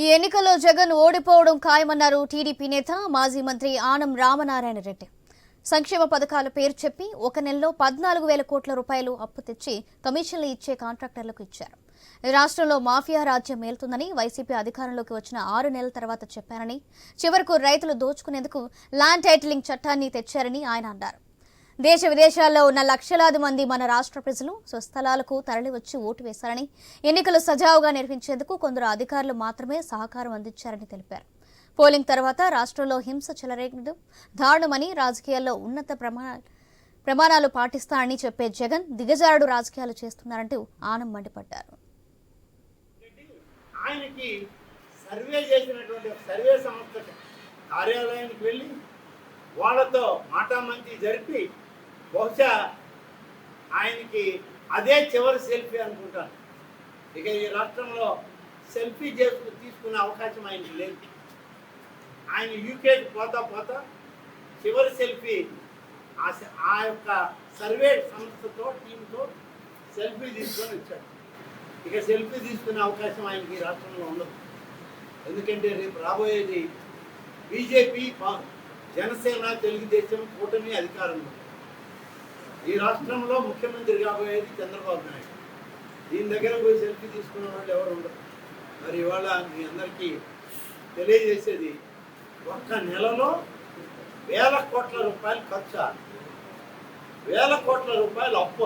ఈ ఎన్నికల్లో జగన్ ఓడిపోవడం ఖాయమన్నారు టీడీపీ నేత మాజీ మంత్రి ఆనం రామనారాయణ రెడ్డి. సంక్షేమ పథకాల పేరు చెప్పి ఒక నెలలో పద్నాలుగు వేల కోట్ల రూపాయలు అప్పు తెచ్చి కమిషన్లు ఇచ్చే కాంట్రాక్టర్లకు ఇచ్చారు. రాష్ట్రంలో మాఫియా రాజ్యం మేలుతుందని వైసీపీ అధికారంలోకి వచ్చిన ఆరు నెలల తర్వాత చెప్పారని చివరకు రైతులు దోచుకునేందుకు ల్యాండ్ టైటిలింగ్ చట్టాన్ని తెచ్చారని ఆయన అన్నారు. దేశ విదేశాల్లో ఉన్న లక్షలాది మంది మన రాష్ట్ర ప్రజలు స్వస్థలాలకు తరలివచ్చి ఓటు వేశారని ఎన్నికలు సజావుగా నిర్వహించేందుకు కొందరు అధికారులు మాత్రమే సహకారం అందించారని తెలిపారు. పోలింగ్ తర్వాత రాష్ట్రంలో హింస చెలరేగడం దారుణమని రాజకీయాల్లో ఉన్నత ప్రమాణ ప్రమాణాలు పాటిస్తానని చెప్పే జగన్ దిగజారుడు రాజకీయాలు చేస్తున్నారంటూ ఆనం మండిపడ్డారు. ఆయనకి సర్వే చేసినటువంటి సర్వే సంస్థ కార్యాలయానికి వెళ్ళి వాళ్ళతో మాటామంతి జరిపి బహుశా ఆయనకి అదే చివరి సెల్ఫీ అనుకుంటాను ఇక ఈ రాష్ట్రంలో సెల్ఫీ చేసుకుని తీసుకునే అవకాశం ఆయనకి లేదు. ఆయన యూకేకి పోతా పోతా చివరి సెల్ఫీ ఆ ఆ యొక్క సర్వే సంస్థతో టీంతో సెల్ఫీ తీసుకొని వచ్చాడు. ఇక సెల్ఫీ తీసుకునే అవకాశం ఆయనకి ఈ రాష్ట్రంలో ఉండదు. ఎందుకంటే రేపు రాబోయేది బీజేపీ జనసేన తెలుగుదేశం కూటమి అధికారంలో. ఈ రాష్ట్రంలో ముఖ్యమంత్రి కాబోయేది చంద్రబాబు నాయుడు. దీని దగ్గర పోయి సెల్ఫీ తీసుకున్న వాళ్ళు ఎవరు ఉండరు. మరి ఇవాళ మీ అందరికీ తెలియజేసేది ఒక్క నెలలో వేల కోట్ల రూపాయలు ఖర్చు వేల కోట్ల రూపాయలు అప్పు